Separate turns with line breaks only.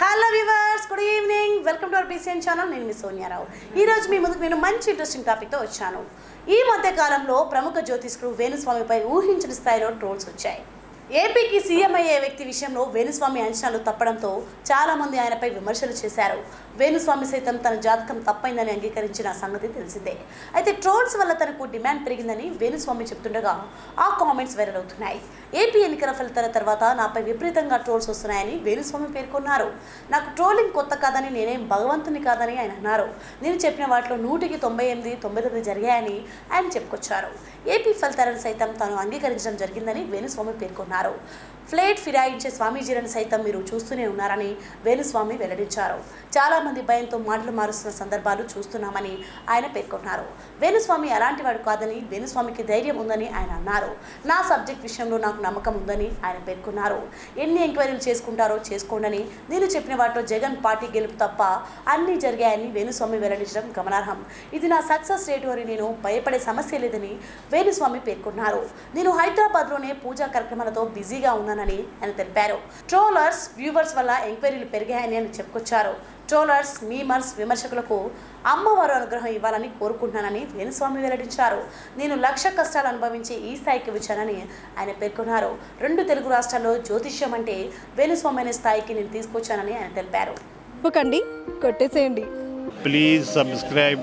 Hello viewers good evening welcome to our BCN channel నేను మీ సోనియారావు ఈరోజు మీ ముందుకు నేను మంచి ఇంట్రెస్టింగ్ టాపిక్తో వచ్చాను. ఈ మధ్యకాలంలో ప్రముఖ జ్యోతిష్కుడు వేణుస్వామిపై ఊహించిన స్థాయిలో ట్రోల్స్ వచ్చాయి. ఏపీకి సీఎం అయ్యే వ్యక్తి విషయంలో వేణుస్వామి అంచనాలు తప్పడంతో చాలామంది ఆయనపై విమర్శలు చేశారు. వేణుస్వామి సైతం తన జాతకం తప్పైందని అంగీకరించిన సంగతి తెలిసిందే. అయితే ట్రోల్స్ వల్ల తనకు డిమాండ్ పెరిగిందని వేణుస్వామి చెప్తుండగా ఆ కామెంట్స్ వైరల్ అవుతున్నాయి. ఏపీ ఎన్నికల ఫలితాల తర్వాత నాపై విపరీతంగా ట్రోల్స్ వస్తున్నాయని వేణుస్వామి పేర్కొన్నారు. నాకు ట్రోలింగ్ కొత్త కాదని నేనేం భగవంతుని కాదని ఆయన అన్నారు. నేను చెప్పిన వాటిలో నూటికి తొంభై ఎనిమిది తొంభై తొమ్మిది జరిగాయని ఆయన చెప్పుకొచ్చారు. ఏపీ ఫలితాలను సైతం తాను అంగీకరించడం జరిగిందని వేణుస్వామి పేర్కొన్నారు. ఫ్లేట్ ఫిరాయించే స్వామీజీలను సైతం మీరు చూస్తూనే ఉన్నారని వేణుస్వామి వెల్లడించారు. చాలా మంది భయంతో మాటలు మారుస్తున్న సందర్భాలు చూస్తున్నామని ఆయన పేర్కొన్నారు. వేణుస్వామి అలాంటి వాడు కాదని వేణుస్వామికి ధైర్యం ఉందని ఆయన అన్నారు. నా సబ్జెక్ట్ విషయంలో నాకు నమ్మకం ఉందని ఆయన పేర్కొన్నారు. ఎన్ని ఎంక్వైరీలు చేసుకుంటారో చేసుకోండని నేను చెప్పిన వాటిలో జగన్ పార్టీ గెలుపు తప్ప అన్నీ జరిగాయని వేణుస్వామి వెల్లడించడం గమనార్హం. ఇది నా సక్సెస్ రేటు అని నేను భయపడే సమస్య లేదని వేణుస్వామి పేర్కొన్నారు. నేను హైదరాబాద్లోనే పూజా కార్యక్రమాలతో బిజీగా ఉన్నానని ఆయన తెలిపారు. ట్రోలర్స్ వ్యూవర్స్ వల్ల ఎంక్వైరీలు పెరిగాయని ఆయన చెప్పుకొచ్చారు. ట్రోలర్స్ మీమర్స్ విమర్శకులకు అమ్మవారు అనుగ్రహం ఇవ్వాలని కోరుకుంటున్నానని వేణుస్వామి వెల్లడించారు. నేను లక్ష కష్టాలు అనుభవించి ఈ స్థాయికి వచ్చానని ఆయన పేర్కొన్నారు. రెండు తెలుగు రాష్ట్రాల్లో జ్యోతిష్యం అంటే వేణుస్వామి అనే స్థాయికి నేను తీసుకొచ్చానని ఆయన తెలిపారు.
కొట్టేసేయండి.
Please subscribe